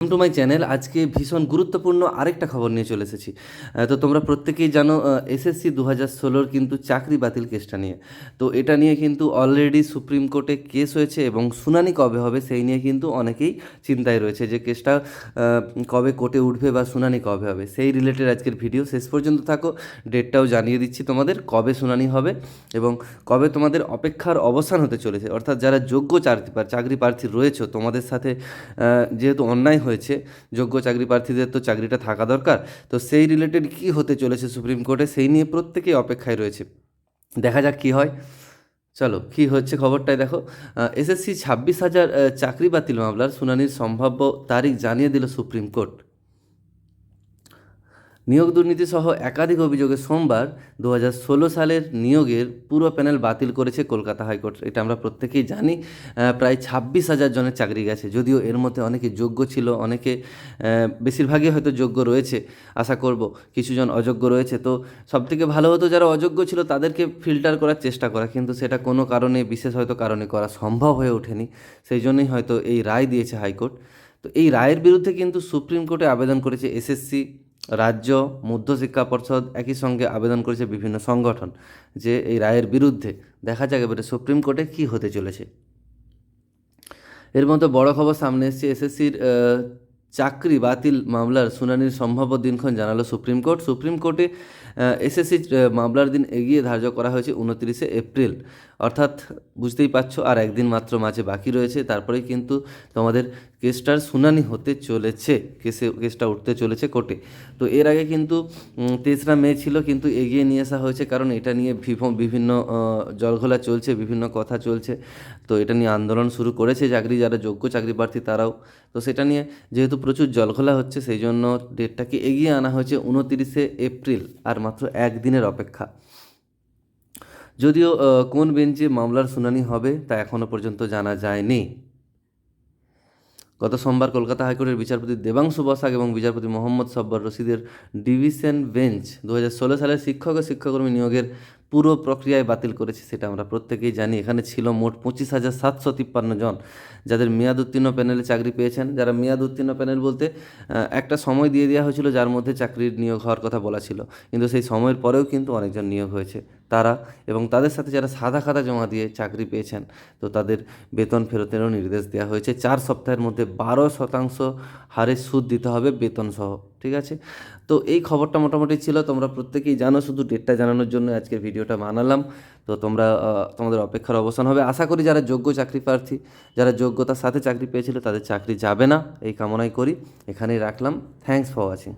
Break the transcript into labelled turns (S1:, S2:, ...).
S1: To my channel আজকে ভীষণ গুরুত্বপূর্ণ আরেকটা খবর নিয়ে চলে এসেছি। তো তোমরা প্রত্যেকেই জানো এসএসসি দু হাজার ষোলোর কিন্তু চাকরি বাতিল কেসটা নিয়ে। তো এটা নিয়ে কিন্তু অলরেডি সুপ্রিম কোর্টে কেস হয়েছে এবং শুনানি কবে হবে সেই নিয়ে কিন্তু অনেকেই চিন্তায় রয়েছে যে কেসটা কবে কোর্টে উঠবে বা শুনানি কবে হবে। সেই রিলেটেড আজকের ভিডিও শেষ পর্যন্ত থাকো। ডেটটাও জানিয়ে দিচ্ছি তোমাদের কবে শুনানি হবে এবং কবে তোমাদের অপেক্ষার অবসান হতে চলেছে। অর্থাৎ যারা যোগ্য চাকরি চাকরি প্রার্থী রয়েছে, তোমাদের সাথে যেহেতু অন্যায় হয়েছে। যোগ্য চাকরি প্রার্থীদের তো চাকরিটা থাকা দরকার। তো সেই রিলেটেড কি হতে চলেছে সুপ্রিম কোর্টে সেই নিয়ে প্রত্যেকেই অপেক্ষায় রয়েছে। দেখা যাক কী হয়। চলো, কি হচ্ছে খবরটাই দেখো। এসএসসি ছাব্বিশ হাজার চাকরি বাতিল মামলার শুনানির সম্ভাব্য তারিখ জানিয়ে দিল সুপ্রিম কোর্ট নিয়োগ দুর্নীতি সহ একাধিক অভিযোগে সোমবার দু সালের নিয়োগের পুরো প্যানেল বাতিল করেছে কলকাতা হাইকোর্ট। এটা আমরা প্রত্যেকেই জানি প্রায় ছাব্বিশ হাজার জনের চাকরি গেছে। যদিও এর মধ্যে অনেকে যোগ্য ছিল, অনেকে বেশিরভাগই হয়তো যোগ্য রয়েছে, আশা করব কিছুজন অযোগ্য রয়েছে। তো সবথেকে ভালো হতো যারা অযোগ্য ছিল তাদেরকে ফিল্টার করার চেষ্টা করা, কিন্তু সেটা কোনো কারণে, বিশেষ হয়তো কারণে করা সম্ভব হয়ে ওঠেনি। সেই জন্যই হয়তো এই রায় দিয়েছে হাইকোর্ট। তো এই রায়ের বিরুদ্ধে কিন্তু সুপ্রিম কোর্টে আবেদন করেছে এসএসসি রাজ্য মধ্যশিক্ষা পর্ষদ একই সঙ্গে আবেদন করেছে বিভিন্ন সংগঠন যে এই রায়ের বিরুদ্ধে দেখা যাক এবারে সুপ্রিম কোর্টে কী হতে চলেছে। এর মধ্যে বড় খবর সামনে এসেছে, এসএসসির চাকরি বাতিল মামলার শুনানির সম্ভাব্য দিনক্ষণ জানালো সুপ্রিম কোর্ট। সুপ্রিম কোর্টে এসএসসি মামলার দিন এগিয়ে ধার্য করা হয়েছে উনত্রিশে এপ্রিল। অর্থাৎ বুঝতেই পারছ, আর একদিন মাত্র মাঝে বাকি রয়েছে। তারপরেই কিন্তু তোমাদের কেসটার শুনানি হতে চলেছে, কেসে, কেসটা উঠতে চলেছে কোর্টে। তো এর আগে কিন্তু তেসরা মে ছিল, কিন্তু এগিয়ে নিয়ে আসা হয়েছে, কারণ এটা নিয়ে বিভি- বিভিন্ন জলঘোলা চলছে, বিভিন্ন কথা চলছে। তো এটা নিয়ে আন্দোলন শুরু করেছে চাকরি, যারা যোগ্য চাকরি প্রার্থী তারাও। তো সেটা নিয়ে যেহেতু প্রচুর জলঘোলা হচ্ছে, সেই জন্য ডেটটাকে এগিয়ে আনা হয়েছে উনতিরিশে এপ্রিল, আর মাত্র একদিনের অপেক্ষা। যদিও কোন বেঞ্চে মামলার শুনানি হবে তা এখনও পর্যন্ত জানা যায়নি। গত সোমবার কলকাতা হাইকোর্টের বিচারপতি দেবাংশু বসাক এবং বিচারপতি মোহাম্মদ সব্বর রশিদের ডিভিশন বেঞ্চ দু সালের শিক্ষক ও শিক্ষাকর্মী নিয়োগের পুরো প্রক্রিয়ায় বাতিল করেছি সেটা আমরা প্রত্যেকেই জানি। এখানে ছিল মোট পঁচিশ হাজার সাতশো তিপ্পান্ন জন যাদের মেয়াদ উত্তীর্ণ প্যানেলে চাকরি পেয়েছেন। যারা মেয়াদ উত্তীর্ণ প্যানেল বলতে একটা সময় দিয়ে দেওয়া হয়েছিল যার মধ্যে চাকরির নিয়োগ হওয়ার কথা বলা ছিল। কিন্তু সেই সময়ের পরেও কিন্তু অনেকজন নিয়োগ হয়েছে। তারা এবং তাদের সাথে যারা সাদা খাতা জমা দিয়ে চাকরি পেয়েছেন, তো তাদের বেতন ফেরতেরও নির্দেশ দেওয়া হয়েছে। চার সপ্তাহের মধ্যে বারো শতাংশ হারে সুদ দিতে হবে বেতন সহ ঠিক আছে? তো এই খবরটা মোটামুটি ছিল, তোমরা প্রত্যেকেই জানো, শুধু ডেটটা জানানোর জন্য আজকের ভিডিওটা বানালাম। তো তোমরা তোমাদের অপেক্ষার অবসান হবে। আশা করি যারা যোগ্য চাকরি প্রার্থী, যারা যোগ্যতার সাথে চাকরি পেয়েছিল, তাদের চাকরি যাবে না, এই কামনাই করি। এখানেই রাখলাম। Thanks for watching